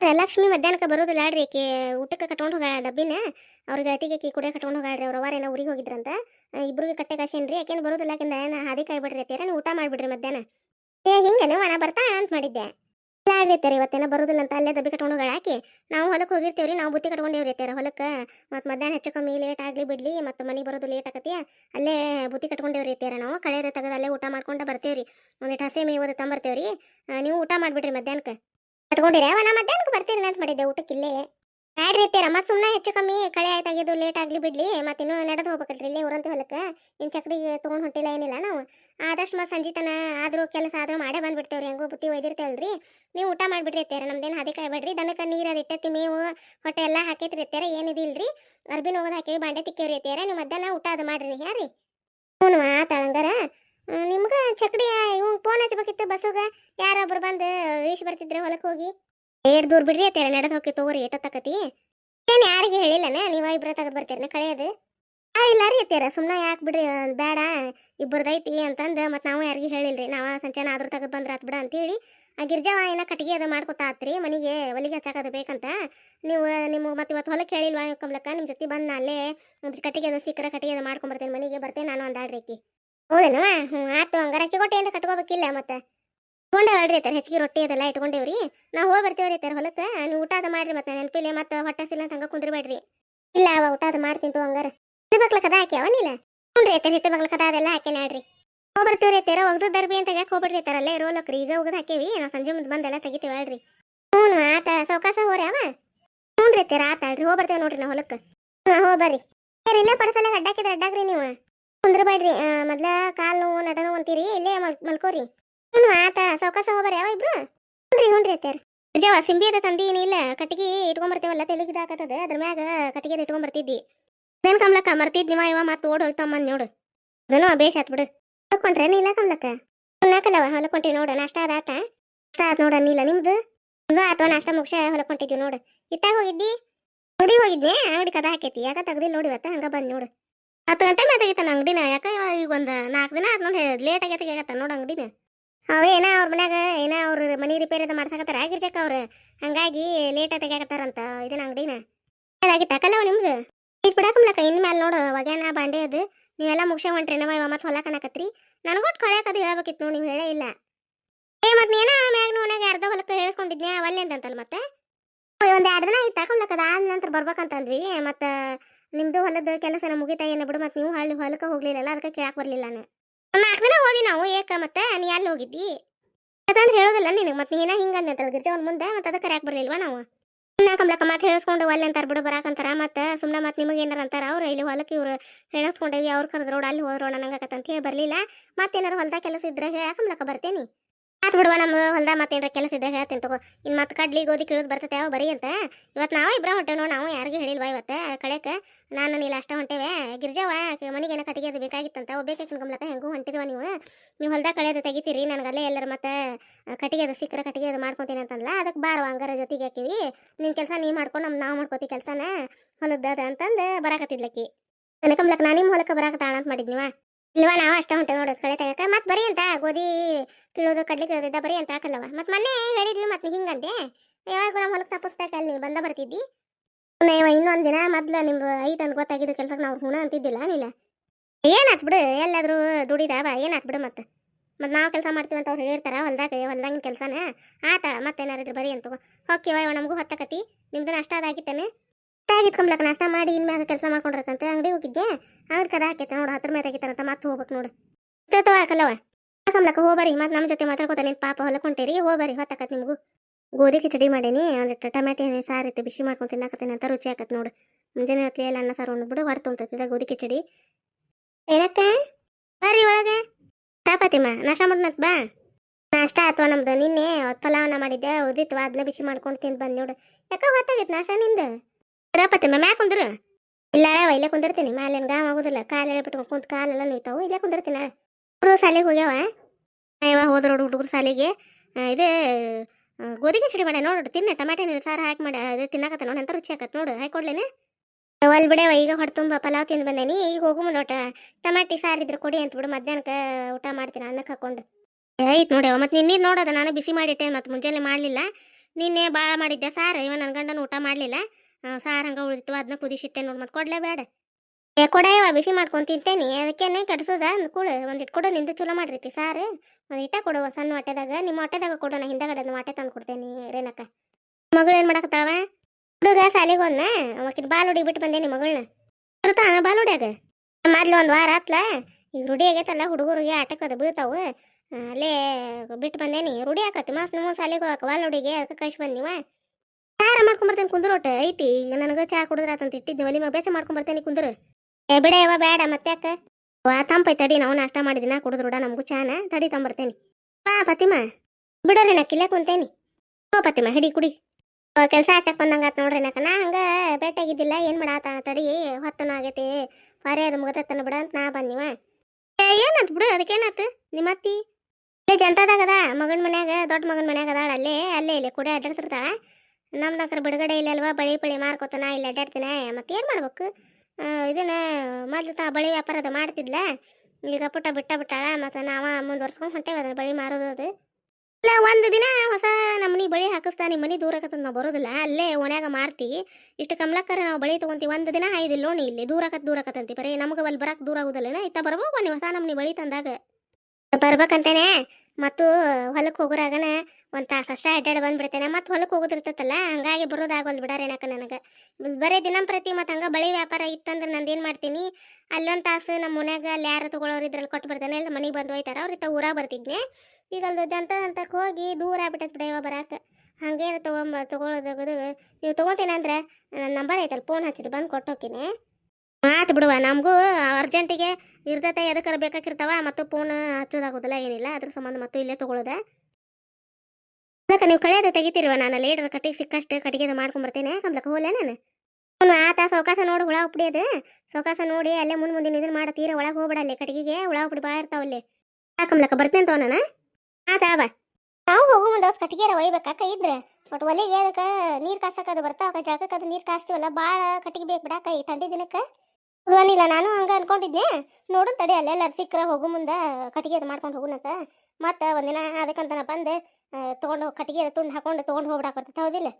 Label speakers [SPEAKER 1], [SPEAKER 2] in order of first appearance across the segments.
[SPEAKER 1] ಲಕ್ಷ್ಮಿ ಮಧ್ಯಾಹ್ನಕ್ಕೆ ಬರೋದಿಲ್ಲ ಆಡ್ರಿ ಆಕಿ ಊಟಕ್ಕೆ ಕಟ್ಕೊಂಡು ಹೋಗಾಳ ಡಬ್ಬಿನ. ಅವ್ರಿಗೆ ಅತಿಗೆ ಕಿ ಕುಡಿಯೋ ಕಟ್ಕೊಂಡು ಹೋಗಾಳ್ರಿ. ಅವ್ರ ಏನೋ ಊರಿಗೆ ಹೋಗಿದ್ರಂತ. ಇಬ್ಬರಿಗೆ ಕಟ್ಟೆ ಕಾಶೇನ್ರಿ ಯಾಕೇನು ಬರೋದಿಲ್ಲ ಯಾಕೆಂದ ನಾ ಹಾದಿ ಕಾಯಿ ಬಿಡ್ರಿ ಅತ್ತೀರ ನೀವು ಊಟ ಮಾಡಿಬಿಡ್ರಿ ಮಧ್ಯಾಹ್ನ. ಏ, ಹಿಂಗನು ನಾ ಬರ್ತಾ ಅಂತ ಮಾಡಿದ್ದೆ. ಇಲ್ಲ ಇವತ್ತೇನೋ ಬರೋದಿಲ್ಲ ಅಂತ ಅಲ್ಲೇ ಡಬ್ಬಿ ಕಟ್ಕೊಂಡು ಹೋಗಾಳ. ಆಕಿ ನಾವು ಹೊಲಕ್ಕೆ ಹೋಗಿರ್ತೀವ್ರಿ, ನಾವು ಬುತ್ತಿ ಕಟ್ಕೊಂಡೇವ್ರಿ ಅತ್ತೀರ ಹೊಲಕ್ಕೆ. ಮತ್ತು ಮಧ್ಯಾಹ್ನ ಹೆಚ್ಚು ಕಮ್ಮಿ ಲೇಟ್ ಆಗಲಿ ಬಿಡ್ಲಿ, ಮತ್ತು ಮನೆ ಬರೋದು ಲೇಟ್ ಆಕತಿ ಅಲ್ಲೇ ಬುತ್ತಿ ಕಟ್ಕೊಂಡೇವ್ರಿ ಅತ್ತೀರ ನಾವು. ಕಳೆದ ತೆಗೆದು ಅಲ್ಲೇ ಊಟ ಮಾಡ್ಕೊಂಡು ಬರ್ತೇವ್ರಿ. ಒಂದಿಟ್ಟು ಹಸೆ ಮೇವದು ತಂಬರ್ತೇವ್ರಿ. ನೀವು ಊಟ ಮಾಡಿಬಿಡ್ರಿ ಮಧ್ಯಾಹ್ನಕ್ಕೆ. ಕಟ್ಕೊಂಡಿರ ನಾ ಮಧ್ಯಾಹ್ನಕ್ಕೆ ಬರ್ತೀನಿ ಅಂತ ಮಾಡಿದ್ದೆ ಊಟಕ್ಕೆ ಇಲ್ಲೇ ಬ್ಯಾಡ್ರಿ ಇರ್ತೀರ ಮತ್ತೆ ಸುಮ್ಮನೆ ಹೆಚ್ಚು ಕಮ್ಮಿ ಕಳೆ ಆಯ್ತಾಗಿದ್ದು ಲೇಟ್ ಆಗಲಿ ಬಿಡ್ಲಿ, ಮತ್ತೆ ಇನ್ನೂ ನಡೆದು ಹೋಗ್ಬೇಕಲ್ರಿ ಇಲ್ಲೇ ಊರಂತ ಹೊಲಕ್ಕೆ. ಇನ್ನು ಚಕಡಿಗೆ ತೊಗೊಂಡು ಹೊಂಟಿಲ್ಲ ಏನಿಲ್ಲ ನಾವು. ಆದಷ್ಟು ಮತ್ತೆ ಸಂಜೆ ತನ ಆದರೂ ಕೆಲಸ ಆದರೂ ಮಾಡೇ ಬಂದ್ಬಿಡ್ತೇವ್ರಿ, ಹೆಂಗೋ ಬುತ್ತಿ ಒಯ್ದಿರ್ತೇವಲ್ರಿ. ನೀವು ಊಟ ಮಾಡ್ಬಿಡ್ರಿ ಇರ್ತೀರ ನಮ್ದೇನು ಹಾದಿ ಕಾಯ್ಬೇಡ್ರಿ. ದನಕ್ಕೆ ನೀರು ಅದು ಇಟ್ಟತಿ ಮೇವು, ಹೊಟ್ಟೆ ಎಲ್ಲ ಹಾಕೈತ್ರಿ ಇರ್ತೀರ ಏನಿದಿಲ್ರಿ ಅರ್ಬಿನ ಹೋಗೋದು ಹಾಕಿವಿ ಬಾಂಡೆ ತಿಕ್ಕೇವ್ರಿ ಇರ್ತೀರ ನೀವು ಮಧ್ಯಾಹ್ನ ಊಟ ಅದು ಮಾಡ್ರಿ ರೀ ಹ್ಞೂ ಮಾತಾಳಂಗಾರ ನಿಮ್ಗೆ ಚಕಡಿ ಇವ್ ಫೋನ್ ಹಚ್ಬೇಕಿತ್ತು ಬಸ್ಸುಗ ಯಾರೊಬ್ರು ಬಂದು ವೇಷ ಬರ್ತಿದ್ರೆ ಹೊಲಕ್ಕೆ ಹೋಗಿ. ಏರ್ ದೂರ ಬಿಡ್ರಿ ಅತ್ತೆ ನಡೆದು ಹೋಗಿ ತಗೋರಿ, ಏಟ ತಕತಿ ಏನು ಯಾರಿಗೆ ಹೇಳಿಲ್ಲನ, ನೀವು ಇಬ್ರ ತೆಗೆದು ಬರ್ತೀರನ ಕಳೆಯೋದು. ಆ, ಇಲ್ಲ ರೀ ಅತ್ಯಾರ ಸುಮ್ಮನೆ ಯಾಕೆ ಬಿಡ್ರಿ ಬೇಡ. ಇಬ್ಬರದೈತಿ ಅಂತಂದು ಮತ್ತೆ ನಾವು ಯಾರಿಗೂ ಹೇಳಿಲ್ರಿ. ನಾವು ಸಂಚಾನ ಆದ್ರೂ ತೆಗೆದು ಬಂದ್ರೆ ಆತ್ ಬಿಡ ಅಂತೇಳಿ. ಆ, ಗಿರ್ಜಾವ ಏನ ಕಟ್ಟಿಗೆ ಅದು ಮಾಡ್ಕೊತಾ ಆತ್ರಿ, ಮನೆಗೆ ಒಲಿಗೆ ಹಚ್ಚಾಕದು ಬೇಕಂತ. ನೀವು, ನಿಮ್ಮ ಮತ್ತೆ ಇವತ್ತು ಹೊಲಕ್ಕೆ ಹೇಳಿಲ್ವಾ, ಕಮ್ಲಕ್ಕ ನಿಮ್ಮ ಜೊತೆ ಬಂದು ಅಲ್ಲೇ ಒಂದ್ ಕಟ್ಟಿಗೆ ಅದು ಸಿಕ್ಕರೆ ಕಟ್ಟಿಗೆ ಅದು ಮಾಡ್ಕೊಂಬರ್ತೇನೆ ಮನೆಗೆ ಬರ್ತೇನೆ ನಾನು ಅಂದಾಡ್ರಿ ಆಕಿ. ಹೌದೇನವ ಹ್ಞೂ ಆತು ಹಂಗಾರ ಅಕ್ಕಿ ಕೊಟ್ಟೆ ಅಂತ ಕಟ್ಕೋಬೇಕಿಲ್ಲ ಮತ್ತೆ. ಇಟ್ಕೊಂಡೇವಲ್ರಿ ತರ ಹೆಚ್ಚಿಗೆ ರೊಟ್ಟಿ ಅದೆಲ್ಲ ಇಟ್ಕೊಂಡೇವ್ರಿ. ನಾವು ಹೋಗಿ ಬರ್ತೀವ್ರಿ ತರ ಹೊಲಕ್ಕೆ. ನೀವು ಊಟ ಅದ ಮಾಡ್ರಿ ಮತ್ತೆ, ನೆನಪಿಲ್ಲ ಮತ್ತೆ ಹೊಟ್ಟೆ ಸಿಲ್ಲ ಅಂತ ಹಂಗ ಕುಂದ್ರಬೇಡ್ರಿ. ಇಲ್ಲ ಅವ ಊಟ ಅದು ಮಾಡ್ತೀನಿ ಹಂಗಾರ. ಹಿತ್ತಬಕ್ಲ ಕದ ಹಾಕ್ಯಾವ ನೀಲ? ಹ್ಞೂ ರೀ ಹಿತ್ತಬಕ್ಲ ಕದ ಅದೆಲ್ಲ ಹಾಕಿ ನಾಡ್ರಿ. ಹೋಗಿ ಬರ್ತೀವ್ರಿ ತರ ಒಗ್ದು ದರ್ಬಿ ಅಂತ ಯಾಕೆ ಹೋಗ್ಬಿಡ್ರಿ ತರ ಅಲ್ಲೇ ರೋಲಕ್ರಿ ಈಗ ಒಗ್ದು ಹಾಕೇವಿ. ನಾವು ಸಂಜೆ ಮುಂದೆ ಬಂದೆಲ್ಲ ತೆಗಿತೀವಿ ಹೇಳ್ರಿ. ಹ್ಞೂ ಆತ, ಸೌಕಾಸ ಹೋರಿ ಹ್ಞೂ ರೀ ತರ ಆತಾಳ್ರಿ ಹೋಗಿ ಬರ್ತೇವೆ ನೋಡ್ರಿ ನಾವು ಹೊಲಕ್ಕೆ ಹಾಂ ಹೋಗಿ ಬರ್ರಿ. ಇಲ್ಲೇ ಪಡಿಸಲ್ಲ ಅಡ್ಡಾಕಿದ್ರೆ, ಅಡ್ಡಾಕ್ರಿ ನೀವು. ಕುಂದ್ರಬೇಡ್ರಿ ಮೊದ್ಲ ಕಾಲು ನೋವು ನೋವು ಅಂತೀರಿ, ಇಲ್ಲೇ ಮಲ್, ಮಲ್ಕೋರಿ. ಏನು ಆತ, ಸೌಕಾಸ ಹೋಗ್ರಿ ಯಾವ ಇಬ್ರು? ಹ್ಞೂ ಹ್ಞೂ ಅತ್ತಾರ ಅಜ್ಜವ ಸಿಂಬಿ ಅದ ತಂದಿ ಏನಿಲ್ಲ ಕಟ್ಟಿಗೆ ಇಟ್ಕೊಂಬರ್ತೇವಲ್ಲ ತೆಲಿಗಿದ ಹಾಕತ್ತದ ಅದ್ರ ಮ್ಯಾಗ ಕಟ್ಟಿಗೆ ಇಟ್ಕೊಂಬರ್ತಿದ್ದಿ ಏನ್ ಕಮ್ಲಕ್ಕ ಮರ್ತಿದ್ನಿವ ಇವ, ಮತ್ತೆ ಓಡ್ ಹೋಗ್ತಮ್ಮನ್ ನೋಡು. ಅದನ್ನು ಬೇಷ್ ಆತ್ ಬಿಡು. ಹೊಲ್ಕೊಂಡ್ರೇನು ಇಲ್ಲ ಕಮ್ಲಕ್ಕ? ನಾಕಲ್ಲವ ಹೊಲಕೊಂಟಿ ನೋಡು, ನಾಷ್ಟ ಅದಾತ ನಾಷ್ಟ ಆತ್ ನೋಡ ನೀಲ ನಿಮ್ದು? ಒಂದು ಅಥವಾ ನಾಷ್ಟ ಮುಗಿಸ ಹೊಲಕೊಂಟಿದ್ವಿ ನೋಡು. ಇತ್ತಾಗ ಹೋಗಿದ್ದಿ? ಅಂಗಡಿ ಹೋಗಿದ್ನೆ ಅಂಗಡಿ ಕದ ಹಾಕೈತಿ, ಯಾಕ ತೆಗ್ದಿಲ್ಲ ನೋಡಿ ಇವತ್ತ, ಹಂಗ ಬಂದ್ ನೋಡು. ಹತ್ತು ಗಂಟೆ ಮೇಲೆ ತೆಗಿತಾನ ಅಂಗಡಿನ. ಯಾಕ ಈಗ ಒಂದು ನಾಲ್ಕು ದಿನ ಆತ್ ನೋಡಿ ಲೇಟ್ ಆಗೈತೆ ಆಗತ್ತ ನೋಡು ಅಂಗಡಿನ. ಅವೇನ ಏನ ಅವ್ರ ಮನ್ಯಾಗ, ಏನ ಅವ್ರ ಮನಿ ರಿಪೇರಿ ಅದ ಮಾಡ್ಸಕತ್ತಾರ? ಆಗಿರ್ಜಕ್ಕ ಅವ್ರ. ಹಂಗಾಗಿ ಲೇಟ್ ತೆಗಿಯಾಕತ್ತಾರಂತ ಇದನ್ನ ಅಂಗಡಿನ. ಅದಾಗಿ ತಕಲ್ಲವ ನಿಮ್ದು? ಈಗ ಇನ್ ಇನ್ಮೇಲೆ ನೋಡು ಒಗ್ಯಾನ ಬಾಂಡೆ ಅದು. ನೀವೆಲ್ಲ ಮುಗಿಸ್ ಹೊಂಟ್ರಿ ನಮ್ಮ ಇವ ಮತ್ತೆ ಹೊಲ ಕಣಕತ್ರಿ. ನನಗೊಟ್ಟು ಕಳ್ಯಾಕದು ಹೇಳ್ಬೇಕಿತ್ತು ನೋಡಿ ನೀವು ಹೇಳೇ ಇಲ್ಲ. ಏ ಮತ್ತೆ ನೀನ ಮ್ಯಾಗ ನೋನಾಗ ಅರ್ಧ ಹೊಲಕ್ಕ ಹೇಳ್ಕೊಂಡಿದ್ನ್ಯಾ, ಒಲ್ಲೆ ಅಂತಂತಲ್ಲ ಮತ್ತೆ? ಒಂದು ಎರಡು ದಿನ ಆಯ್ತು ತಕೊಂಡ್ಲಕ್ಕ ಅದಾದ ನಂತರ ಬರ್ಬೇಕಂತಂದ್ವಿ. ಮತ್ತೆ ನಿಮ್ದು ಹೊಲದ ಕೆಲಸ ಮುಗಿತಾ ಏನ ಬಿಡು, ಮತ್ತೆ ನೀವು ಹಳ್ಳಿ ಹೊಲಕ್ಕೆ ಹೋಗ್ಲಿಲ್ಲಲ್ಲ, ಅದಕ್ಕೆ ಕೇಳಕ್ ಬರ್ಲಿಲ್ಲ ನಾನು. ನಾಲ್ಕು ದಿನ ಹೋದಿ ನಾವು, ಏಕ ಮತ್ತೆ ನೀ ಅಲ್ಲಿ ಹೋಗಿದ್ದಿ? ಯಾಕಂದ್ರೆ ಹೇಳೋದಿಲ್ಲ ನಿನಗೆ ಮತ್ತೆ ನೀನ ಹಿಂಗಂದೆ ಅಂತಲ್ಲ ಅವ್ನ ಮುಂದೆ, ಮತ್ತೆ ಅದಕ್ಕೆ ಕರ್ಯಾಕ್ ಬರ್ಲಿಲ್ವಾ ನಾವು? ಸುಮ್ಮನೆ ಕಮ್ಲಕ್ಕ ಮತ್ತೆ ಹೇಳಿಸ್ಕೊಂಡು ಒಲ್ಲೆ ಅಂತಾರ ಬಿಡು ಬರಾಕಂತಾರ ಮತ್ತೆ ಸುಮ್ಮನೆ ಮತ್ತೆ ನಿಮಗೆ ಏನಾರ ಅಂತಾರ, ಅವ್ರು ಇಲ್ಲಿ ಹೊಲಕ್ಕೆ ಇವ್ರು ಹೇಳಿಸ್ಕೊಂಡೇವಿ ಅವ್ರು ಕರೆದ್ರೋಡ ಅಲ್ಲಿ ಹೋದ್ರೋಣ ನಂಗಕತ್ತಂತ ಹೇಳಿ ಬರಲಿಲ್ಲ. ಮತ್ತೇನಾರ ಹೊಲ್ದಾಗ ಕೆಲಸ ಇದ್ರೆ ಹೇಳಕಮ್ಲಕ್ಕ ಬರ್ತೇನಿ? ಆತ್ ಬಿಡುವ ನಮ್ಮ ಹೊಲ್ದಾಗ ಏನಾರ ಕೆಲಸ ಇದ್ರೆ ಹೇಳ್ತೀನಿ ತಗೋ. ಇನ್ನು ಮತ್ತೆ ಕಡ್ಲಿ ಗೋಧಿ ಕೇಳೋದು ಬರ್ತೈತೆ ಅವ ಬರೀ ಅಂತ. ಇವತ್ತು ನಾವು ಇಬ್ಬರ ಹೊಂಟೇವೆ ನೋಡಿ, ನಾವು ಯಾರಿಗೂ ಹೇಳಿಲ್ವ ಇವತ್ತು? ಕಡೆಕ ನಾನು ನೀಲ್ಲ ಅಷ್ಟೇ ಹೊಂಟೇವೆ. ಗಿರ್ಜಾವ ಮನೆಗೆ ಏನೋ ಕಟ್ಟಿಗೆ ಅದು ಬೇಕಾಗಿತ್ತಂತ. ಒಬ್ಬೇಕೆ ಗಮ್ಲಕ್ಕ ಹೆಂಗೂ ಹೊಂಟಿರುವ ನೀವು? ನೀವು ಹೊಲ್ದಾಗ ಕಳೆದು ತೆಗಿತೀರಿ, ನನಗೆ ಅಲ್ಲೇ ಎಲ್ಲರ ಮತ್ತೆ ಕಟ್ಟಿಗೆ ಅದು ಸಿಕ್ಕರೆ ಕಟ್ಟಿಗೆ ಅದು ಮಾಡ್ಕೊತೀನಿ ಅಂತಂದ್ಲ. ಅದಕ್ಕೆ ಬಾರವ ಹಂಗಾರ ಜೊತೆಗೆ ಹಾಕಿವಿ. ನಿನ್ನ ಕೆಲಸ ನೀ ಮಾಡ್ಕೊಂಡು ನಮ್ಮ ನಾವು ಮಾಡ್ಕೋತಿ ಕೆಲಸನ ಹೊಲದ ಅದ ಅಂತಂದು ಬರಾಕತ್ತಿದ್ಲಕ್ಕಿ. ನನಕಂಬ್ಲಕ್ಕ ನಾನು ನಿಮ್ಮ ಹೊಲಕ್ಕೆ ಬರಾಕತ್ತಾಳ ಅಂತ ಮಾಡಿದ್ನಿವ? ಇಲ್ವಾ, ನಾವು ಅಷ್ಟೇ ಹೊಂಟೆ ನೋಡೋದು ಕಳೆ ತೆಗಕ ಮತ್ತೆ ಬರೀ ಅಂತ, ಗೋಧಿ ಕೀಳೋದು, ಕಡ್ಲಿ ಕೀಳೋದಿದ್ದ ಬರೀ ಅಂತ ಹಾಕಲ್ಲವ. ಮತ್ತೆ ಮೊನ್ನೆ ಹೇಳಿದ್ವಿ ಮತ್ತೆ ಹಿಂಗಂತೆ ಯಾವಾಗ ನಮ್ಮ ಹೊಲಕ್ಕೆ ತಪ್ಪಿಸ್ದಾಗ ಅಲ್ಲಿ ಬಂದ ಬರ್ತಿದ್ದಿ. ಇವ ಇನ್ನೊಂದು ದಿನ ಮೊದ್ಲು ನಿಮ್ದು ಐತೆ ಅಂತ ಗೊತ್ತಾಗಿದ್ದು ಕೆಲ್ಸಕ್ಕೆ ನಾವು ಹುಣ ಅಂತಿದ್ದಿಲ್ಲ ನೀಲ? ಏನಾತ್ ಬಿಡು, ಎಲ್ಲಾದ್ರೂ ದುಡಿದಾವ, ಏನಾತ್ ಬಿಡು ಮತ್ತೆ. ಮತ್ತೆ ನಾವು ಕೆಲಸ ಮಾಡ್ತೀವಿ ಅಂತ ಅವ್ರು ಹೇಳ್ತಾರ ಹೊಲ್ದಾಗ ಹೊಲ್ದಂಗಿನ ಕೆಲಸನ. ಆತಾಳ ಮತ್ತೇನಾರಿದ್ರೆ ಬರೀ ಅಂತ ಹೋಗ್ತೀವ ನಮಗೂ ಹೊತ್ತಕತಿ. ನಿಮ್ದು ನಾಷ್ಟ ಅದಾಗಿತ್ತೇನೆ ಇಟ್ಕೊಂಬ್ಲಕ್ಕ ಕಂಬ್ಲಕ್ಕ ನಾಷ್ಟ ಮಾಡಿ ಇನ್ಮ್ಯಾಗ ಕೆಲಸ ಮಾಡ್ಕೊಂಡಿರತ್ತಂತೆ ಅಂಗಡಿ ಹೋಗಿದ್ದೆ. ಅವ್ರ ಕದ ಹಾಕೈತೆ ನೋಡು ಹತ್ರ ಮೇಲೆ ತೆಗಿತಾರಂತ ಮತ್ತೆ ಹೋಗ್ಬೇಕು ನೋಡು. ತೋ ಹಾಕಲ್ಲವ? ಕಂಬ್ಲಕ್ಕ ಹೋಗ್ಬರಿ, ಮತ್ತೆ ನಮ್ಮ ಜೊತೆ ಮಾತಾಡ್ಕೊತ ನಿನ್ ಪಾಪ ಹೊಲಕೊಂತೀರಿ ಹೋಗ್ಬರಿ, ಹೊತ್ತಾಕತ್ ನಿಮಗೂ. ಗೋಧಿ ಕಿಚಡಿ ಮಾಡೀನಿ ಟೊಮ್ಯಾಟೊ ಏನೇ ಸಾರು ಐತೆ ಬಿಸಿ ಮಾಡ್ಕೊಂಡು ತಿನ್ನಾಕತ್ತೀನಿ ಅಂತ ರುಚಿ ಹಾಕತ್ ನೋಡು. ಮುಂಜಾನೆ ಹೊತ್ತಲಿ ಎಲ್ಲ ಅನ್ನ, ಸಾರು ಉಂಡು ಬಿಡು ಹೊರತು ಅಂತ ಗೋಧಿ ಕಿಚಡಿ. ಏನಕ್ಕ? ಬರ್ರಿ ಒಳಗೆ. ತಾಪತಿಮ್ಮ ನಾಷ್ಟ ಮಾಡ್ನತ್ ಬಾ. ನಾಷ್ಟ ಅಥವಾ ನಮ್ದು, ನಿನ್ನೆ ಪಲಾವನ್ನ ಮಾಡಿದ್ದೆ ಉದಿತ್ವ ಅದನ್ನ ಬಿಸಿ ಮಾಡ್ಕೊಂಡು ತಿಂದು ಬಂದು ನೋಡು. ಯಾಕ ಹೊತ್ತಾಗಿತ್ತು ನಾಷ್ಟ ನಿಂದು? ರಾಪತಿಮ್ಮ ಯಾಕೆ ಕುಂದ್ರು? ಇಲ್ಲ ಇಲ್ಲೇ ಕುಂದಿರ್ತೀನಿ. ಮ್ಯಾಲೇನು ಗಾಮ ಆಗೋದಿಲ್ಲ. ಕಾಲೆಲ್ಲ ಬಿಟ್ಕೊಂಡು ಕುಂತ ಕಾಲೆಲ್ಲ ನೋಯ್ತಾವು. ಇಲ್ಲೇ ಕುಂದಿರ್ತೀನಿ ಹುಡುಗರು ಶಾಲೆಗೆ ಹೋಗ್ಯಾವ? ಅಯ್ಯವ ಹೋದ್ರು ಹುಡುಗರು ಶಾಲೆಗೆ. ಇದೇ ಗೋಧಿಗೆ ಚಡಿ ಮಾಡ ನೋಡು, ತಿನ್ನ. ಟಮಾಟೆ ನೀರು ಸಾರು ಹಾಕಿ ಮಾಡಿ. ಅದು ತಿನ್ನಕತ್ತ ನೋಡಿ ಅಂತ ರುಚಿ ಹಾಕತ್ ನೋಡು. ಹಾಕೊಡ್ಲೇನೆ? ಒಲ್ ಬಿಡವ ಈಗ ಹೊಟ್ಟೆ ತುಂಬ ಪಲಾವ್ ತಿಂದು ಬಂದೇನಿ. ಈಗ ಹೋಗು ಮುಂದೆ ಒಟ್ಟ ಟಮಾಟಿ ಸಾರು ಇದ್ರೆ ಕೊಡಿ ಅಂತ ಬಿಡು. ಮಧ್ಯಾಹ್ನಕ್ಕೆ ಊಟ ಮಾಡ್ತೀನಿ ಅನ್ನಕ್ಕೆ ಹಾಕೊಂಡು ಆಯ್ತು ನೋಡಿ ಮತ್ತೆ ನಿನ್ನೆ ನೋಡೋದ ನಾನು ಬಿಸಿ ಮಾಡಿಟ್ಟೆ. ಮತ್ತೆ ಮುಂಜಾನೆ ಮಾಡಲಿಲ್ಲ. ನಿನ್ನೆ ಭಾಳ ಮಾಡಿದ್ದೆ ಸಾರು. ಇವ ನನ್ನ ಗಂಡನ ಊಟ ಮಾಡಲಿಲ್ಲ. ಸಾರು ಹಂಗೆ ಉಳಿದಿತ್ತು ಅದನ್ನ ಕುದಿಸಿಟ್ಟೆ ನೋಡಿ ಮತ್ತೆ ಕೊಡಲೇ ಬೇಡ ಏ ಕೊಡೆಯವ ಬಿಸಿ ಮಾಡ್ಕೊಂಡು ತಿಂತೇನೆ, ಅದಕ್ಕೇನೆ ಕೆಡ್ಸೋದ, ಅಂದ್ ಕೂಡ ಒಂದಿಟ್ಟು ಕೊಡು, ನಿಂದು ಚಲೋ ಮಾಡಿರ್ತಿ ಸಾರು. ಒಂದು ಇಟ್ಟ ಕೊಡುವ ಸಣ್ಣ ಹೊಟ್ಟೆದಾಗ, ನಿಮ್ಮ ಹೊಟ್ಟೆದಾಗ ಕೊಡು, ನಾ ಹಿಂದಗಡೆ ಹೊಟ್ಟೆ ತಂದು ಕೊಡ್ತೇನೆ ರೇನಕ್ಕ ಮಗಳು ಏನು ಮಾಡಕತ್ತಾವ ಹುಡುಗ ಸಾಲಿಗೆ ಹೋದ್ನ ಅವಕಿನ ಬಾಲ್ ಹೊಡಿ ಬಿಟ್ಟು ಬಂದೇನಿ ಮಗಳನ್ನ ಬರ್ತಾನ ಬಾಲ್ ಹೊಡ್ಯಾಗ? ಮೊದ್ಲು ಒಂದು ವಾರ ಆತ್ಲ, ಈಗ ರೂಢಿ ಆಗೈತಲ್ಲ ಹುಡುಗರಿಗೆ ಆಟಕ್ಕೆ ಅದು ಬೀಳ್ತಾವು. ಅಲ್ಲೇ ಬಿಟ್ಟು ಬಂದೇನಿ, ರೂಢಿ ಆಕತಿ ಮಸ್ತ್ ನೀವು ಸಾಲಿಗೆ ಹೋಗಕ್ಕೆ ಬಾಲ್ ಹೊಡಿಗೆ, ಅದಕ್ಕೆ ಕಳ್ಸಿ ಬಂದಿವ ಸಾರ ಮಾಡ್ಕೊಂಬರ್ತೇನೆ ಕುಂದ್ರ ಒಟ್ಟು. ಐತಿ, ಈಗ ನನಗೆ ಚಾ ಕುಡಿದ್ರ ಆತಂತ ಇಟ್ಟಿದ್ದೆ ಒಲಿ ಬೇಸ ಮಾಡ್ಕೊಂಬರ್ತೇನೆ ಕುಂದ್ರು. ಏ ಬಿಡ ಯಾವ ಬೇಡ ಮತ್ತ್ಯಾಕ ವಾ, ತಂಪೈ ತಡಿ ನಾವು ನಾಷ್ಟ ಮಾಡಿದಿನ ಕುಡಿದ್ರು ರೂಢ ನಮಗೂ ಚಾನ, ತಡಿ ತಂಬರ್ತೇನೆ ಬಾ ಫತಿಮಾ, ಬಿಡೋರಿ ನಾ ಕಿಲ್ಲೆ ಕುಂತೇನಿ. ಓ ಫತಿಮಾ, ಹಿಡಿ, ಕುಡಿ. ಕೆಲಸ ಹಚ್ಚಕ್ ಬಂದಂಗಾತ್ ನೋಡ್ರಿ ನಾಕ ನಾ ಹಂಗ ಭೇಟಿಯಾಗಿದ್ದಿಲ್ಲ ಏನ್ ಮಾಡಾತ ತಡಿ, ಹೊತ್ತನ ಆಗೈತಿ, ಪಾರೆ ಅದು ಮುಗತನ ಬಿಡ ಅಂತ ನಾ ಬಂದಿವ. ಏನಾತ್ ಬಿಡು ಅದಕ್ಕೇನಾತ ನಿಮ್ಮ ಅತ್ತಿ? ಇಲ್ಲೇ ಜನತಾದಾಗ ಅದ, ಮಗನ ಮನ್ಯಾಗ, ದೊಡ್ಡ ಮಗನ ಮನ್ಯಾಗ ಅದಾಳ, ಅಲ್ಲೇ ಅಲ್ಲೇ, ಇಲ್ಲೇ ಕೂಡ ಅಡ್ಡಾಡ್ತಿರ್ತಾಳ ನಮ್ದಕ್ರ ಬಿಡುಗಡೆ ಇಲ್ಲ ಅಲ್ವಾ ಬಳಿ ಬಳಿ ಮಾರ್ಕೋತಾನ, ಇಲ್ಲ ಅಡ್ಡಾಡ್ತೀನ. ಮತ್ತೆ ಏನು ಮಾಡ್ಬೇಕು? ಇದನ್ನ ಮೊದ್ಲು ತಾ ಬಳಿ ವ್ಯಾಪಾರ ಅದು ಮಾಡ್ತಿದ್ಲ. ಈಗ ಪುಟ್ಟ ಬಿಟ್ಟ ಬಿಟ್ಟಾಳ. ಮತ್ತು ಮುಂದೆ ಮುಂದುವರ್ಸ್ಕೊಂಡು ಹೊಂಟೇವ ಅದನ್ನ ಬಳಿ ಮಾರೋದು ಅದು. ಇಲ್ಲ, ಒಂದು ದಿನ ಹೊಸ ನಮ್ಮನಿ ಬಳಿ ಹಾಕಿಸ್ತಾ. ನಿಮ್ಮ ಮನೆ ದೂರ ಆಕತ್ತ ನಾವು ಬರೋದಿಲ್ಲ. ಅಲ್ಲೇ ಓಣ್ಯಾಗ ಮಾರ್ತಿ. ಇಷ್ಟು ಕಮ್ಲಕ್ಕರ ನಾವು ಬಳಿ ತೊಗೊಂತೀವಿ. ಒಂದು ದಿನ ಐದು ಲೋಣಿ ಇಲ್ಲಿ. ದೂರ ಆಗತ್ತೆ ದೂರ ಆಗತ್ತಂತಿ ಬರೀ ನಮ್ಗೆ ಅಲ್ಲಿ ಬರಕ್ಕೆ ದೂರ ಆಗೋದಿಲ್ಲ ಇತ್ತ ಬರ್ಬೇಕು ನೀವು ಹೊಸ ನಮ್ಮನಿ ಬಳಿ ತಂದಾಗ. ಬರ್ಬೇಕಂತೇನೆ. ಮತ್ತು ಹೊಲಕ್ಕೆ ಹೋಗೋರಾಗನ ಒಂದು ತಾಸು ಅಷ್ಟೇ ಅಡ್ಡಾಡಿ ಬಂದ್ಬಿಡ್ತೇನೆ. ಮತ್ತು ಹೊಲಕ್ಕೆ ಹೋಗೋದಿರ್ತೈತಲ್ಲ, ಹಂಗಾಗಿ ಬರೋದಾಗಲ್ಲ ಬಿಡಾರೇನಕ ನನಗೆ. ಬರೀ ದಿನಂಪ್ರತಿ ಮತ್ತು ಹಂಗೆ ಬಳಿ ವ್ಯಾಪಾರ ಇತ್ತಂದ್ರೆ ನಂದು ಏನು ಮಾಡ್ತೀನಿ? ಅಲ್ಲೊಂದು ತಾಸು ನಮ್ಮ ಮನ್ಯಾಗ ಅಲ್ಲಿ ಯಾರು ತೊಗೊಳೋರು ಇದ್ರಲ್ಲಿ ಕೊಟ್ಟು ಬರ್ತಾನೆ ಇಲ್ಲ ಮನೆಗೆ ಬಂದು ಹೋಯ್ತಾರ, ಅವ್ರ ಇತ್ತ ಊರಾಗ ಬರ್ತಿದ್ನೆ. ಈಗ ಜಂತ ಅಂತಕ್ಕೆ ಹೋಗಿ ದೂರ ಆಗ್ಬಿಟ್ಟೈತೆ ಬಿಡವ ಬರಾಕ. ಹಂಗೇನು ತೊಗೊಂಬ ತೊಗೊಳೋದು ನೀವು ತೊಗೋತೀನಂದ್ರೆ ನನ್ನ ನಂಬರ್ ಐತಲ್ಲ, ಫೋನ್ ಹಚ್ಚಿರಿ ಬಂದು ಕೊಟ್ಟು ಹೋಗ್ತೀನಿ ಮಾತು ಬಿಡುವ, ನಮಗೂ ಅರ್ಜೆಂಟಿಗೆ ಇರ್ತೈತೆ ಎದಕ್ಕಾರ ಬೇಕಾಗಿರ್ತಾವ ಮತ್ತು ಫೋನ್ ಹಚ್ಚೋದಾಗೋದಿಲ್ಲ, ಏನಿಲ್ಲ, ಅದ್ರ ಸಂಬಂಧ ಮತ್ತು ಇಲ್ಲೇ ತೊಗೊಳೋದ. ಅದಕ್ಕೆ ನೀವು ಕಳೆಯೋದು ತೆಗಿತೀರಿವ, ನಾನು ಲೀಡರ್ ಕಟ್ಟಿಗೆ ಸಿಕ್ಕಷ್ಟು ಕಟ್ಟಿಗೆ ಮಾಡ್ಕೊಂಬರ್ತೇನೆ ಕಮ್ಲಕ್ಕೆ ಹೋಲೆ ನಾನು? ಅವ್ನು ಆತ ಸೌಕಾಸ ನೋಡಿ, ಹುಳ ಅದು. ಸೌಕಾಸ ನೋಡಿ, ಅಲ್ಲೇ ಮುಂದೆ ಮುಂದಿನ ಇದನ್ನ ಮಾಡ, ತೀರ ಒಳಗೆ ಹೋಗ್ಬಿಡ ಅಲ್ಲಿ, ಕಟ್ಟಿಗೆಗೆ ಹುಳ ಉಪ್ಡಿ ಭಾಳ ಇರ್ತಾವಲ್ಲಿ ಕಮ್ಲಕ್ಕ ಬರ್ತೇನೆ ತೋ ನಾನು. ಆತ ಬಾ. ನಾವು ಹೋಗೋ ಮುಂದೆ ಕಟ್ಟಿಗೆರ ಒಯ್ಬೇಕಾ ಇದ್ರೆ? ಬಟ್ ಒಲೆಗೆ ಅದಕ್ಕೆ ನೀರು ಕಾಸಕ್ಕೆ ಅದು ಬರ್ತಾವ ಜಳಕಕ್ಕೆ ಅದು ನೀರು ಕಾಸ್ತೀವಲ್ಲ ಭಾಳ ಕಟ್ಟಿಗೆ ಬೇಕು ಬಿಡಾಕ ಈ ಥಂಡಿ ದಿನಕ್ಕೆ? ಏನಿಲ್ಲ ನಾನು ಹಂಗೆ ಅನ್ಕೊಂಡಿದ್ದೆ. ನೋಡು ತಡಿ ಅಲ್ಲೆಲ್ಲ ಸಿಕ್ಕರೆ ಹೋಗೋ ಮುಂದೆ, ಕಟ್ಟಿಗೆ ಅದು ಮಾಡ್ಕೊಂಡು ಹೋಗುನಂತ ಮತ್ತೆ ಒಂದಿನ ಅದಕ್ಕಂತನ ಬಂದು ತೊಗೊಂಡು ಕಟ್ಟಿಗೆ ತುಂಡು ಹಾಕೊಂಡು ತೊಗೊಂಡು ಹೋಗ್ಬಿಡಕ್ಕೆ ಬರ್ತೈತೆ ಹೌದಿಲ್ಲ?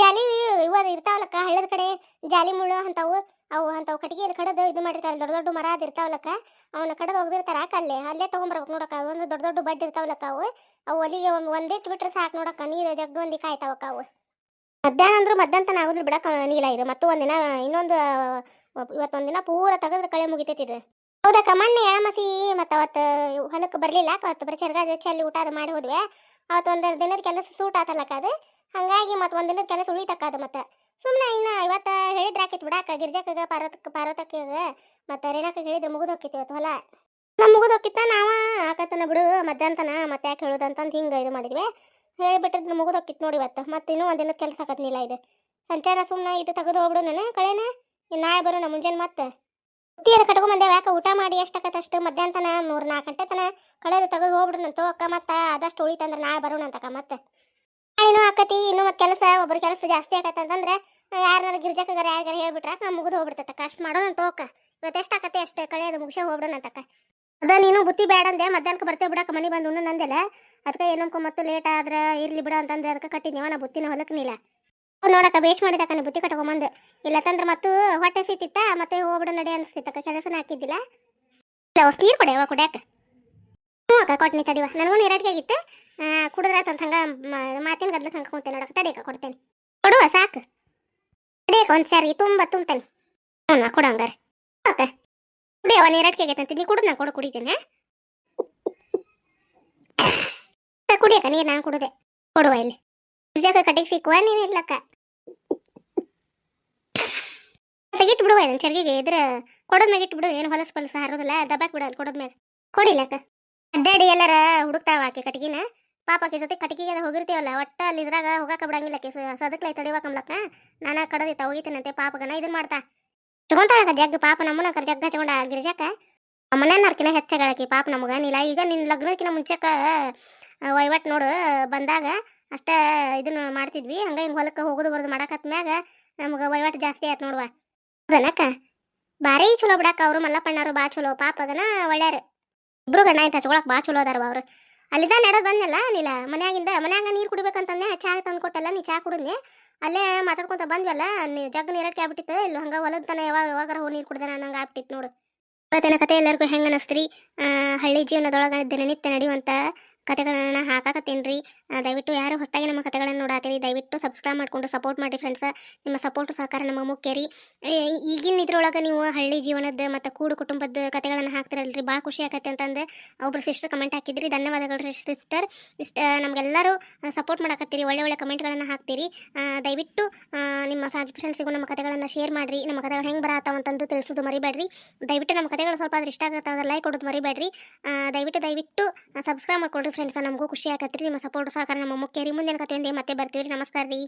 [SPEAKER 1] ಜಾಲಿ ಇವು ಇರ್ತಾವಲಕ್ಕ ಹಳ್ಳದ ಕಡೆ, ಜಾಲಿ ಮುಳ್ಳು ಅಂತಾವು ಅವು ಅಂತಾವು ಕಟ್ಟಿಗೆ ಕಡದು ಇದು ಮಾಡಿರ್ತಾರೆ ದೊಡ್ಡ ದೊಡ್ಡ ಮರ ಅದು ಇರ್ತಾವಲಕ್ಕ ಅವನ್ನ ಕಡದು ಹೋಗ್ದಿರ್ತಾರೆ ಯಾಕೆ ಅಲ್ಲೇ ಅಲ್ಲೇ ತೊಗೊಂಬರ್ಬೇಕು ನೋಡಕ್ಕ, ಒಂದು ದೊಡ್ಡ ದೊಡ್ಡ ಬಡ್ಡಿ ಇರ್ತಾವಲಕ್ಕ ಅವು ಅವು ಒಲಿಗೆ ಒಂದು ಒಂದಿಟ್ಟು ಬಿಟ್ಟರೆ ಸಾಕು ನೋಡಕ್ಕ, ನೀರು ಜಗ್ಗು ಒಂದಿ ಕಾಯ್ತಾವಕ್ಕ ಅವು. ಮಧ್ಯಾಹ್ನ ಅಂದ್ರೂ ಮಧ್ಯಾಹ್ನ ಆಗುದಿಲ್ಲ ಬಿಡಕ್ಕ ನೀಲ, ಇದು ಮತ್ತು ಒಂದಿನ, ಇನ್ನೊಂದು ಇವತ್ತೊಂದಿನ ಪೂರ ತೆಗೆದ್ರೆ ಕಳೆ ಮುಗಿತೈತಿ ಹೌದಾ ಕಮಣ್ಣ ಎಳಮಸಿ ಮತ್ತು ಅವತ್ತು ಹೊಲಕ್ಕೆ ಬರಲಿಲ್ಲ ಅವತ್ತು ಬರೀ ಚರ್ಗಾದ ಚೆಲ್ಲಿ ಊಟ ಅದು ಮಾಡಿ ಹೋದ್ವಿ. ಅವತ್ತು ಒಂದು ದಿನದ ಕೆಲಸ ಸೂಟ್ ಆತಲ್ಲಕ್ಕ ಅದು. ಹಾಗಾಗಿ ಮತ್ತೆ ಒಂದು ದಿನದ ಕೆಲಸ ಉಳಿತಕ್ಕದು ಮತ್ತೆ. ಸುಮ್ಮನೆ ಇನ್ನು ಇವತ್ತು ಹೇಳಿದ್ರೆ ಆಕಿತ್ತು ಬಿಡಾಕ ಗಿರ್ಜಕ್ಕಗ ಪಾರ್ವತಕ್ಕೆ, ಪಾರ್ವತಕ್ಕಾಗ, ಮತ್ತು ರೇನಾಕ ಹೇಳಿದ್ರೆ ಮುಗಿದು ಇವತ್ತು ಹೊಲ. ನಮ್ಮ ನಾವ? ಆಕತನ ಬಿಡು, ಮಧ್ಯಾಹ್ನ ಮತ್ತೆ ಯಾಕೆ ಹೇಳೋದು ಅಂತಂದು ಹಿಂಗೆ ಇದು ಮಾಡಿದ್ವಿ. ಹೇಳಿಬಿಟ್ಟಿದ್ರೆ ಮುಗಿದು ಹೋಗಿತ್ತು ನೋಡಿ ಇವತ್ತು. ಮತ್ತೆ ಇನ್ನೂ ಒಂದಿನ ಕೆಲಸ ಆಕತ್ನಿಲ್ಲ ಇದು. ಸಂಚಾರ ಸುಮ್ಮನೆ ಇದು ತೆಗೆದು ಹೋಗ್ಬಿಡು ನಾನು, ಕಳೆನ. ಇನ್ನು ನಾಳೆ ಬರೋಣ ಮುಂಜಾನೆ ಮತ್ತೆ. ಹುಟ್ಟಿಯ ಕಟ್ಕೊಂಡ್ ಬಂದೆ ಯಾಕೆ ಊಟ ಮಾಡಿ ಎಷ್ಟಾಕತ್ತೆ ಅಷ್ಟು? ಮಧ್ಯಾಹ್ನ ತನ ಮೂರು ನಾಲ್ಕು ಗಂಟೆ ತನ ಕಳೆದು ತೆಗೆದು ಹೋಗ್ಬಿಡು ಅಂತ ಅಕ್ಕ, ಮತ್ತೆ ಆದಷ್ಟು ಉಳಿತಂದ್ರೆ ನಾಳೆ ಬರೋಣ ಅಂತಕ್ಕ ಮತ್ತೆ. ಇನ್ನು ಆಕತಿ, ಇನ್ನೂ ಮತ್ತೆ ಕೆಲಸ, ಒಬ್ರು ಕೆಲಸ ಜಾಸ್ತಿ ಆಕತ್ತೆ ಅಂತಂದ್ರೆ ಯಾರನ್ನಾರು ಗಿರ್ಜಕ್ಕಗಾರ ಯಾರಿಗಾರ ಹೇಳ್ಬಿಟ್ರೆ ಮುಗಿದು ಹೋಗ್ಬಿಡ್ತಕ್ಕ ಅಷ್ಟು ಮಾಡೋಣ ಅಂತ ಹೋಗಕ್ಕ ಇವತ್ತು ಎಷ್ಟು ಆಕತಿ ಅಷ್ಟು ಕಳೆಯೋದು ಮುಗಿಸೇ ಹೋಗ್ಬಿಡೋಣ ಅಂತಕ್ಕ ಅದ, ನೀನು ಬುತ್ತಿ ಬೇಡ ಅಂದೆ ಮಧ್ಯಾಹ್ನಕ್ಕೆ ಬರ್ತೇವೆ ಬಿಡಕ್ಕೆ ಮನೆ ಬಂದು ಉಣ್ಣು ನಂದೆಲ್ಲ ಅದಕ್ಕೆ ಏನಮ್ಕೊ ಮತ್ತು ಲೇಟ್ ಆದ್ರೆ ಇರ್ಲಿ ಬಿಡ ಅಂತಂದ್ರೆ ಅದಕ್ಕೆ ಕಟ್ಟಿದ್ದೀವ ನಾ ಬುತ್ತಿನ ಹೊಲಕ್ಕನಿಲ್ಲ ನೋಡಕ್ಕ, ಬೇಷ್ ಮಾಡಿದಕ್ಕ ನೀ ಬುತ್ತಿ ಕಟ್ಕೊಂಬಂದು. ಇಲ್ಲ ತಂದ್ರೆ ಮತ್ತು ಹೊಟ್ಟೆ ಸಿತ್ತಿತ್ತ ಮತ್ತೆ ಹೋಗ್ಬಿಡ ನಡಿ ಅನಿಸ್ತಿತ್ತಕ್ಕ ಕೆಲಸನ ಹಾಕಿದ್ದಿಲ್ಲ. ಇಲ್ಲ ಹೊಸ ನೀರು ಕೊಡ್ಯಾವ ಕುಡ್ಯಾಕ. ಹ್ಞೂ ಅಕ್ಕ ಕೊಟ್ನಿ ತಡಿವ. ನನಗೂ ನೀರಡಿಗೆ ಆಗಿತ್ತು. ಕುಡಿದ್ರೆ ಅಂತ ಹಂಗೆ ಮಾತಿನ ಗದ್ಲಕ್ಕೆ ಹಂಗೆ ಹೋಗ್ತೇನೆ ನೋಡಕ್ಕ ತಡಿಯಕ್ಕ ಕೊಡ್ತೇನೆ. ಕೊಡುವ, ಸಾಕು. ತಡಿಯಕ್ಕ ಒಂದು ಸಾರಿ ತುಂಬ ತುಂಬ್ತೇನೆ. ಹ್ಞೂ ಹಂಗಾರೆ. ಓಕೆ ಕುಡಿಯವ ನೀರಡಿಕೆ ಆಗೈತಂತ ನೀ ಕುಡಿದು ನಾನು ಕೊಡು, ಕುಡಿತೇನೆ. ಕುಡಿಯಕ್ಕ ನೀರು ನಾನು ಕುಡುದೆ. ಕೊಡುವ ಇಲ್ಲಿ. ನಿಜಕ್ಕ ಕಟ್ಟಿಗೆ ಸಿಕ್ಕುವ, ನೀನು ಇರ್ಲಕ್ಕ ತೆಗಿಟ್ಟು ಬಿಡುವ ಇದನ್ನ ಚರ್ಗಿಗೆ ಇದ್ರ ಇಟ್ಟು ಬಿಡು ಏನು ಹೊಲಸ್ ಪಲಸ ಹರೋದಿಲ್ಲ, ದಬ್ಬಾಕ್ ಬಿಡ ಕೊಡೋದ್ ಮ್ಯಾಗ. ಕೊಡಿಲ್ಲಕ್ಕ ಅಡ್ಡಾಡಿ ಎಲ್ಲಾರ ಹುಡುಕ್ತಾವ ಆಕೆ ಕಟ್ಟಿಗೆನ. ಪಾಪ ಆಕೆ ಜೊತೆ ಕಟ್ಗಿಗೆ ಅದ ಹೋಗಿರ್ತೀವಲ್ಲ, ಒಟ್ಟ ಅಲ್ಲಿ ಇದ್ರಾಗ ಹೋಗಾಕ ಬಿಡಂಗಿಲ್ಲ ಸದಕ್ಲೈ ತಡಿವಾಕಂಬ್ಲಕ್ಕ ನಾನ ಕಡದಿತ್ತ, ಹೋಗಿತ್ತೇನಂತೆ ಪಾಪಗನ, ಇದನ್ ಮಾಡ್ತಾ. ತಗೊಂತಾಳಕ ಜಗ್ಗ, ಪಾಪ ನಮ್ಮನ ಕರ್ ಜಗ್ಗ ತಗೊಂಡ ಗಿರಿಜಾಕ ಮನೆಯವ್ರಕಿನ ಹೆಚ್ಚಗಳಾಕಿ ಪಾಪ ನಮಗನಿಲ್ಲ ಈಗ ನಿನ್ನ ಲಗ್ನಕ್ಕಿನ ಮುಂಚೆಕ ವಹಿವಾಟ್ ನೋಡು, ಬಂದಾಗ ಅಷ್ಟ ಇದನ್ನ ಮಾಡ್ತಿದ್ವಿ. ಹಂಗ ಹಿಂಗೆ ಹೊಲಕ್ಕೆ ಹೋಗೋದು ಬರೋದು ಮಾಡಕತ್ ಮ್ಯಾಗ ನಮ್ಗೆ ವಹಿವಾಟು ಜಾಸ್ತಿ ಆಯ್ತು ನೋಡುವ. ಹೌದನಕ್ಕ ಭಾರಿ ಚಲೋ ಬಿಡಕ್ಕ ಅವರು ಮಲ್ಲಪ್ಪಣ್ಣರು ಬಾ ಚಲೋ. ಪಾಪಗನ ಒಳ್ಳೆಯ ಇಬ್ರು ಗಂಡ ಆಯ್ತು ಹಚ್ಕೊಳಕ್ ಬಾ ಚಲೋ ಅದಾರ ಅವ್ರು. ಅಲ್ಲಿದ ನಡೆದು ಬಂದಲ್ಲ ನೀಲ ಮನ್ಯಾಗಿಂದ, ಮನ್ಯಾಗ ನೀರು ಕುಡಿಬೇಕಂತಂದೆ, ಚಾ ತಂದು ಕೊಟ್ಟಲ್ಲ, ನೀ ಚಾ ಕುಡಿದ್ನಿ. ಅಲ್ಲೇ ಮಾತಾಡ್ಕೊಂತ ಬಂದ್ವಲ್ಲ, ನೀ ಜಗ್ ನೀರಕ್ಕೆ ಆಗ್ಬಿಟ್ಟಿತ್ತು. ಇಲ್ಲಿ ಹಂಗ ಹೊಲದ ತನ ಯಾವಾಗ, ಯಾವಾಗಾರ ಹೋಗಿ ನೀರು ಕುಡ್ದೆ ನಂಗೆ ಆಗ್ಬಿಟ್ಟಿತ್ತು ನೋಡು. ಇವತ್ತಿನ ಕತೆ ಎಲ್ಲರಿಗೂ ಹೆಂಗೆ ಅನ್ನಿಸ್ತ್ರಿ ಹಳ್ಳಿ ಜೀವನದೊಳಗೆ ದಿನನಿತ್ಯ ನಡೆಯುವಂಥ ಕತೆಗಳನ್ನ ಹಾಕಾಕತ್ತೀನಿ ದಯವಿಟ್ಟು ಯಾರು ಹೊಸದಾಗಿ ನಮ್ಮ ಕತೆಗಳನ್ನು ನೋಡಾತೀರಿ, ದಯವಿಟ್ಟು ಸಬ್ಸ್ಕ್ರೈಬ್ ಮಾಡಿಕೊಂಡು ಸಪೋರ್ಟ್ ಮಾಡಿ ಫ್ರೆಂಡ್ಸ್ ನಿಮ್ಮ ಸಪೋರ್ಟ್ ಸಹಕಾರ ನಮ್ಮ ಮುಖ್ಯ ರೀ. ಈಗಿನ ಇದ್ರೊಳಗೆ ನೀವು ಹಳ್ಳಿ ಜೀವನದ ಮತ್ತು ಕೂಡು ಕುಟುಂಬದ ಕತೆಗಳನ್ನು ಹಾಕ್ತಿರಲ್ರಿ ಭಾಳ ಖುಷಿ ಆಕತ್ತೆ ಅಂತಂದು ಒಬ್ರು ಸಿಸ್ಟರ್ ಕಮೆಂಟ್ ಹಾಕಿದ್ರಿ. ಧನ್ಯವಾದಗಳು ಸಿಸ್ಟರ್ ಇಷ್ಟ, ನಮಗೆಲ್ಲರೂ ಸಪೋರ್ಟ್ ಮಾಡಕತ್ತೀರಿ, ಒಳ್ಳೆ ಒಳ್ಳೆ ಕಮೆಂಟ್ಗಳನ್ನು ಹಾಕ್ತೀರಿ. ದಯವಿಟ್ಟು ನಿಮ್ಮ ಫ್ಯಾಮಿಲಿ ಫ್ರೆಂಡ್ಸಿಗೂ ನಮ್ಮ ಕತೆಗಳನ್ನು ಶೇರ್ ಮಾಡಿರಿ. ನಮ್ಮ ಕತೆಗಳು ಹೆಂಗೆ ಬರತ್ತಾವ ಅಂತಂದು ತಿಳಿಸೋದು ಮರಿಬೇಡ್ರಿ. ದಯವಿಟ್ಟು ನಮ್ಮ ಕತೆಗಳು ಸ್ವಲ್ಪ ಆದ್ರೆ ಇಷ್ಟ ಆಗುತ್ತೆ ಅದ್ರ ಲೈಕ್ ಕೊಡೋದು ಮರಿಬೇಡ್ರಿ. ದಯವಿಟ್ಟು ದಯವಿಟ್ಟು ಸಬ್ಸ್ಕ್ರೈಬ್ ಮಾಡ್ಕೊಳ್ರಿ ಫ್ರೆಂಡ್ಸ್ ನಮಗೂ ಖುಷಿ ಆಗತ್ತೆ ನಿಮ್ಮ ಸಪೋರ್ಟ್ ಸಹಕಾರ ನಮ್ಮ ಮುಖ್ಯ ರೀ. ಮುಂದಿನ ಕತೆಯಿಂದ ಮತ್ತೆ ಬರ್ತೀವಿ ನಮಸ್ಕಾರ ರೀ.